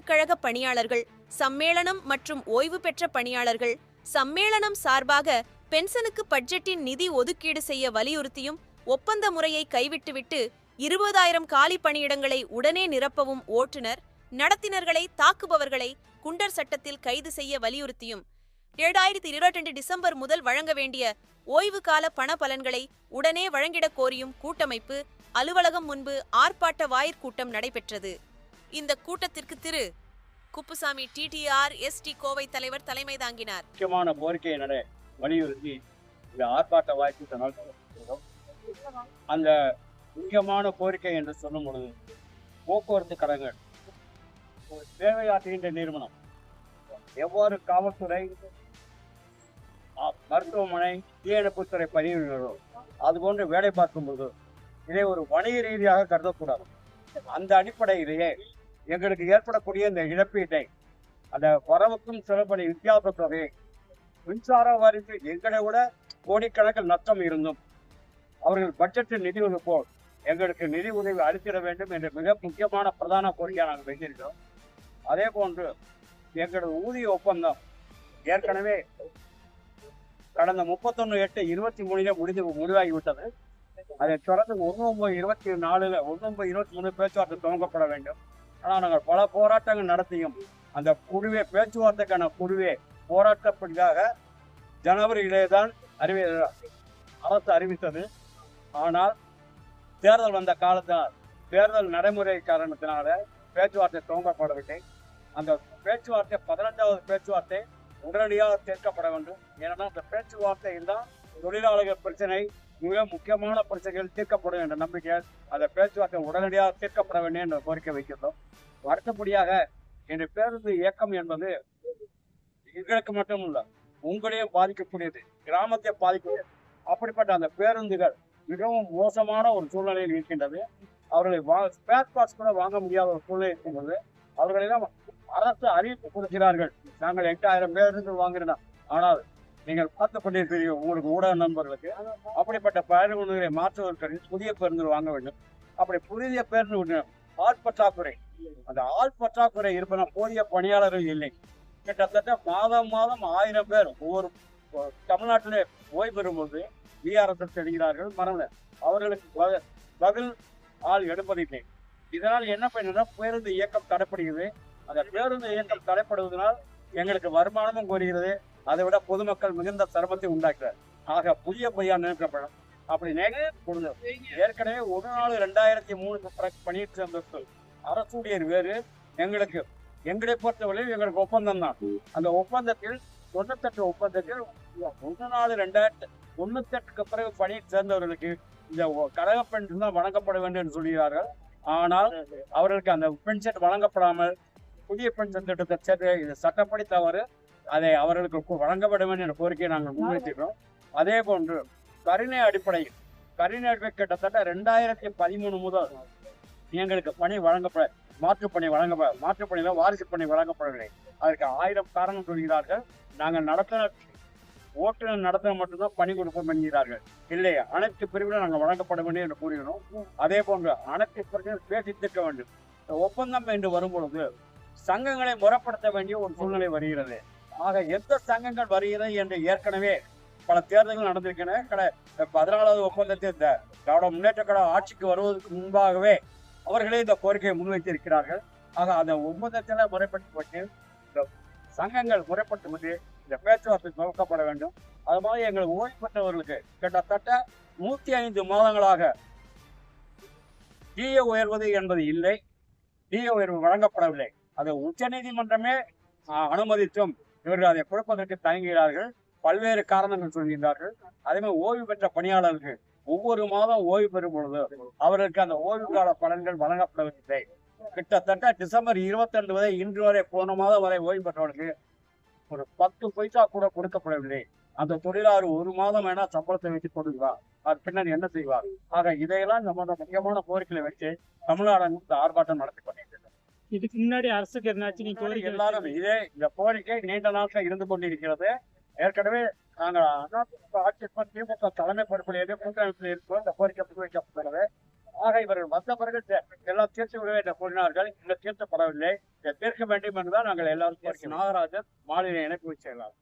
கழக பணியாளர்கள் சம்மேளனம் மற்றும் ஓய்வு பெற்ற பணியாளர்கள் சம்மேளனம் சார்பாக பென்ஷனுக்கு பட்ஜெட்டின் நிதி ஒதுக்கீடு செய்ய வலியுறுத்தியும் ஒப்பந்த முறையை கைவிட்டுவிட்டு இருபதாயிரம் காலி பணியிடங்களை உடனே நிரப்பவும் ஓட்டுநர் நடத்தினர்களை தாக்குபவர்களை குண்டர் சட்டத்தில் கைது செய்ய வலியுறுத்தியும் இரண்டாயிரத்தி இருபத்தி ரெண்டு டிசம்பர் முதல் வழங்க வேண்டிய ஓய்வு கால பண பலன்களை உடனே வழங்கிடக் கோரியும் கூட்டமைப்பு அலுவலகம் முன்பு ஆர்ப்பாட்ட வாயிற்கூட்டம் நடைபெற்றது. இந்த கூட்டத்திற்கு திரு. குப்புசாமி டிடிஆர் எஸ்டி கோவை தலைவர் தலைமை தாங்கினார். முக்கியமான கோரிக்கையை நட வலியுறுத்தி இந்த ஆர்ப்பாட்ட வாய்ப்பு அந்த முக்கியமான கோரிக்கை என்று சொல்லும் பொழுது போக்குவரத்து கடங்கள் ஒரு சேவையாற்றுகின்ற நிறுவனம் எவ்வாறு காவல்துறை மருத்துவமனை தீயணைப்புத்துறை பதிவுகளோ அது போன்று வேலை பார்க்கும் பார்க்கும்போது இதை ஒரு வணிக ரீதியாக கருதக்கூடாது. அந்த அடிப்படையிலேயே எங்களுக்கு ஏற்படக்கூடிய இந்த இழப்பீட்டை அந்த வரவுக்கும் செலப்படி வித்தியாச தொகையை மின்சார வாரிசு எங்களை விட கோடிக்கணக்கில் நஷ்டம் இருந்தும் அவர்கள் பட்ஜெட்டில் நிதி ஒதுப்போல் எங்களுக்கு நிதி உதவி அளித்திட வேண்டும் என்ற மிக முக்கியமான பிரதான கோரிக்கையை நாங்கள் வைத்திருக்கிறோம். அதே போன்று எங்களது ஊதிய ஒப்பந்தம் ஏற்கனவே கடந்த முப்பத்தொன்னு எட்டு இருபத்தி மூணுல முடிந்து முடிவாகிவிட்டது. அதை தொடர்ந்து ஒன்று ஒன்பது இருபத்தி நாலுல ஒன்று ஒன்பது இருபத்தி மூணு பேச்சுவார்த்தை துவங்கப்பட வேண்டும். ஆனால் நாங்கள் பல போராட்டங்கள் நடத்தியும் அந்த குழுவே பேச்சுவார்த்தைக்கான குழுவே போராட்டப்படியாக ஜனவரியிலே தான் அறிவி அரசு அறிவித்தது. ஆனால் தேர்தல் வந்த காலத்தினால் தேர்தல் நடைமுறை காரணத்தினால பேச்சுவார்த்தை துவங்கப்படவில்லை. அந்த பேச்சுவார்த்தை பதினஞ்சாவது பேச்சுவார்த்தை உடனடியாக சேர்க்கப்பட வேண்டும். ஏன்னா அந்த பேச்சுவார்த்தையில் தான் தொழிலாளர்கள் பிரச்சனை மிக முக்கியமான பிரச்சனைகள் தீர்க்கப்படும் என்ற நம்பிக்கை அந்த பேச்சுவார்த்தை உடனடியாக தீர்க்கப்பட வேண்டும் என்ற கோரிக்கை வைக்கின்றோம். அடுத்தபடியாக இன்று பேருந்து இயக்கம் என்பது எங்களுக்கு மட்டும் இல்லை உங்களையும் பாதிக்கக்கூடியது கிராமத்தை பாதிக்கக்கூடியது. அப்படிப்பட்ட அந்த பேருந்துகள் மிகவும் மோசமான ஒரு சூழ்நிலையில் இருக்கின்றது. அவர்களை வா ஸ்பேர் பார்ட்ஸ் கூட வாங்க முடியாத ஒரு சூழ்நிலை இருக்கின்றது. அவர்களெல்லாம் அரசு அறிவிப்பு கொடுக்கிறார்கள். நாங்கள் எட்டாயிரம் பேருந்து வாங்கினோம் ஆனால் நீங்கள் பார்த்து கொண்டிருக்கிற உங்களுக்கு ஊடக நண்பர்களுக்கு. அப்படிப்பட்ட பேருந்துகளை மாற்றுவதற்கு புதிய பேருந்துகள் வாங்க வேண்டும். அப்படி புதிய பேருந்து ஆள் பற்றாக்குறை. அந்த ஆள் பற்றாக்குறை இருப்பன போதிய பணியாளர்கள் இல்லை. கிட்டத்தட்ட மாதம் மாதம் ஆயிரம் பேர் ஒவ்வொரு தமிழ்நாட்டிலே ஓய்வு பெறும்போது விஆர்எஸ் செல்கிறார்கள். மரணம் அவர்களுக்கு பதில் ஆள் எடுப்பதில்லை. இதனால் என்ன பண்ணுன்னா பேருந்து இயக்கம் தடைப்படுகிறது. அந்த பேருந்து இயக்கம் தடைப்படுவதனால் எங்களுக்கு வருமானமும் குறைகிறது. அதை விட பொதுமக்கள் மிகுந்த சிரமத்தை உண்டாக்குறார். ஆக புதிய பொய்யா நினைக்கப்படும் அப்படி நேற்று ஏற்கனவே ஒரு நாள் ரெண்டாயிரத்தி மூணு பணியிட்டு சேர்ந்தவர்கள் அரசுடைய வேறு எங்களுக்கு எங்களை பொறுத்தவரையில் எங்களுக்கு ஒப்பந்தம் தான். அந்த ஒப்பந்தத்தில் தொண்ணூத்தெட்டு ஒப்பந்தத்தில் ஒன்று நாலு ரெண்டாயிரத்து தொண்ணூத்தெட்டுக்கு பிறகு பணி சேர்ந்தவர்களுக்கு இந்த கழக பென்ஷன் தான் வழங்கப்பட வேண்டும் என்று சொல்கிறார்கள். ஆனால் அவர்களுக்கு அந்த பென்ஷன் வழங்கப்படாமல் புதிய பென்ஷன் திட்டத்தை சேர்த்து இது சட்டப்படி தவறு. அதை அவர்களுக்கு வழங்கப்பட வேண்டும் என்ற கோரிக்கையை நாங்கள் முன்வைத்திருக்கிறோம். அதே போன்று கருணை அடிப்படையில் கருணை அடிப்படை கிட்டத்தட்ட ரெண்டாயிரத்தி பதிமூணு முதல் எங்களுக்கு பணி வழங்கப்பட மாற்றுப்பணி வழங்கப்பட மாற்றுப்பணியில வாரிசு பணி வழங்கப்படவில்லை. அதற்கு ஆயிரம் காரணம் சொல்கிறார்கள். நாங்கள் நடத்தின ஓட்டுநர் நடத்தின மட்டும்தான் பணி கொடுப்போம் என்கிறார்கள். இல்லை அனைத்து பிரிவிலும் நாங்கள் வழங்கப்பட வேண்டும் என்று கூறுகிறோம். அதே போன்று அனைத்து பிரச்சனையும் பேசி திட்ட வேண்டும். ஒப்பந்தம் என்று வரும்பொழுது சங்கங்களை முறப்படுத்த வேண்டிய ஒரு சூழ்நிலை வருகிறது. ஆக எந்த சங்கங்கள் வருகிறது என்று ஏற்கனவே பல தேர்தல்கள் நடந்திருக்கின்றன. கட பதினாலாவது ஒப்பந்தத்தை இந்த திராவிட முன்னேற்ற கழக ஆட்சிக்கு வருவதற்கு முன்பாகவே அவர்களே இந்த கோரிக்கையை முன்வைத்திருக்கிறார்கள். ஆக அந்த ஒப்பந்தத்தில் முறைப்பட்டுப்பட்டு இந்த சங்கங்கள் முறைப்படுத்துவது இந்த பேச்சுவார்த்தை துவக்கப்பட வேண்டும். அது மாதிரி எங்கள் ஓய்வு பெற்றவர்களுக்கு கிட்டத்தட்ட நூத்தி ஐந்து மாதங்களாக டிஏ உயர்வது என்பது இல்லை. டிஏ உயர்வு வழங்கப்படவில்லை. அதை உச்சநீதிமன்றமே நீதிமன்றமே அனுமதித்தும் இவர்கள் அதை கொடுப்பதற்கு தயங்குகிறார்கள். பல்வேறு காரணங்கள் சொல்கின்றார்கள். அதே மாதிரி ஓய்வு பெற்ற பணியாளர்கள் ஒவ்வொரு மாதம் ஓய்வு பெறும் பொழுது அவர்களுக்கு அந்த ஓய்வு கால பலன்கள் வழங்கப்படவில்லை. கிட்டத்தட்ட டிசம்பர் இருபத்தி ரெண்டு வரை இன்று வரை போன மாதம் வரை ஓய்வு பெற்றவர்களுக்கு ஒரு பத்து பைசா கூட கொடுக்கப்படவில்லை. அந்த தொழிலாளர் ஒரு மாதம் வேணா சம்பளத்தை வச்சு கொடுக்கிறார் அவர் பின்னர் என்ன செய்வார்? ஆக இதையெல்லாம் நம்ம முக்கியமான கோரிக்கைகளை வச்சு தமிழ்நாடு ஆர்ப்பாட்டம் நடத்தி கொண்டிருக்கிறது. இதுக்கு முன்னாடி அரசுக்கு என்னாச்சு நீ கோரிக்கை எல்லாரும் இதே இந்த கோரிக்கை நீண்ட நாட்கள் இருந்து கொண்டிருக்கிறது. ஏற்கனவே நாங்கள் அதிமுக ஆட்சி திமுக தலைமை பொறுப்பில் கூட்டமைப்பில் இருக்கோம் இந்த கோரிக்கை முன்வைக்கப்படுகிறது ஆக இவர்கள் வந்த பிறகு எல்லாம் தீர்த்து விடவே என்று கூறினார்கள். இன்னும் தீர்த்தப்படவில்லை. இதை தீர்க்க வேண்டும் என்றுதான் நாங்கள் எல்லாரும் நாகராஜன் மாநில இணைப்பு செயலாளர்.